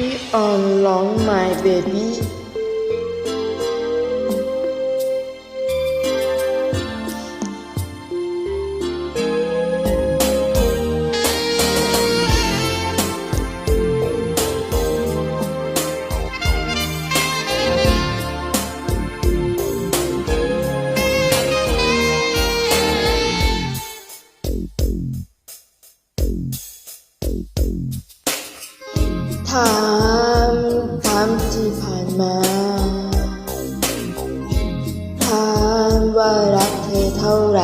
พี่ออนร้อง My Baby ามถามที่ผ่านมาถามว่ารักเธอเท่าไหร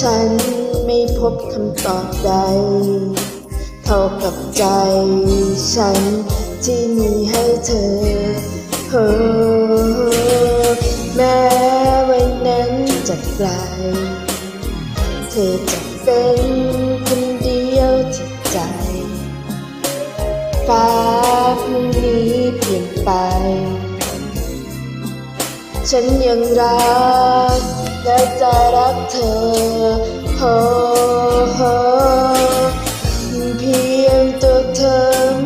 ฉันไม่พบคำตอบใด เท่ากับใจ ฉันที่มีให้เธอเฮ้อแม้วันนั้นจะไกล เธอจะเป็นคนเดียวที่ใจ ฟ้าพรุ่งนี้เปลี่ยนไป ฉันยังรักและจะรักเธอโฮโฮเพียงตัวเธอ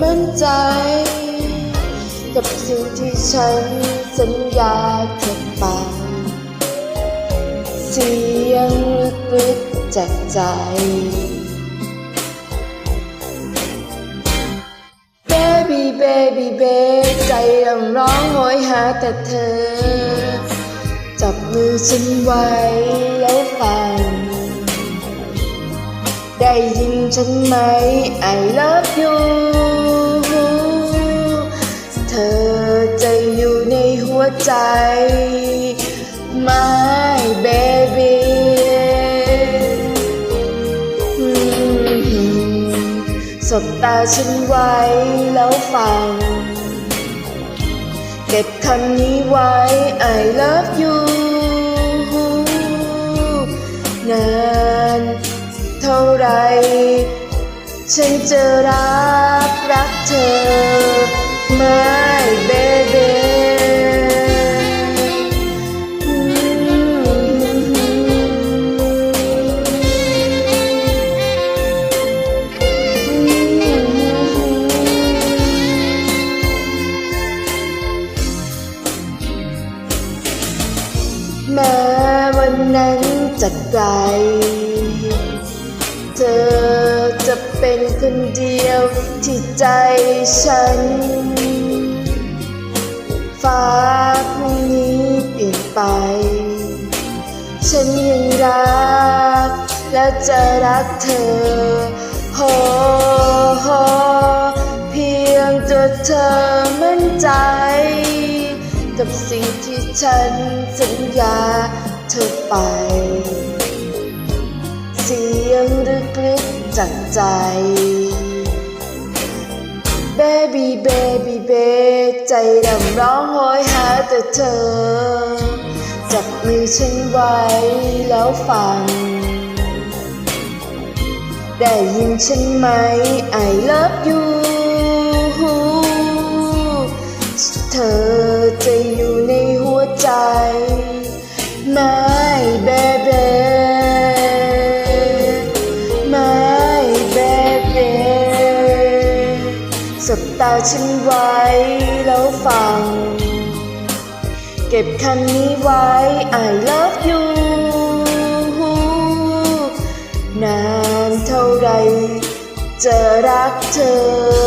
มั่นใจ กับสิ่งที่ฉันสัญญาเธอไปเสียงลึกๆจากใจ เบบีเบใจรำร้องโหยหาแต่เธอ จับมือฉันไว้แล้วฟัง ได้ยินฉันไหม I love you เธอจะอยู่ในหัวใจ บตาฉันไว้แล้วฟัง เก็บคำนี้ไว้ I love you นานเท่าไร ฉันจะรักรักเธอ วันนั้นจะไกล เธอจะเป็นคนเดียวที่ใจฉัน ฟ้าพรุ่งนี้เปลี่ยนไป ฉันยังรัก และจะรักเธอโฮโฮเพียงตัวเธอมั่นใจ กับสิ่งที่ฉันสัญญา เธอไป เสียงลึกๆจากใจ Baby baby baby ใจดำร้องโหยหาแต่เธอ จับมือฉันไว้แล้วฟัง ได้ยินฉันไหม I love you เธอจะอยู่ในหัวใจ My baby My baby สบตาฉันไว้แล้วฟัง เก็บคำนี้ไว้ I love you นานเท่าไรจะรักเธอ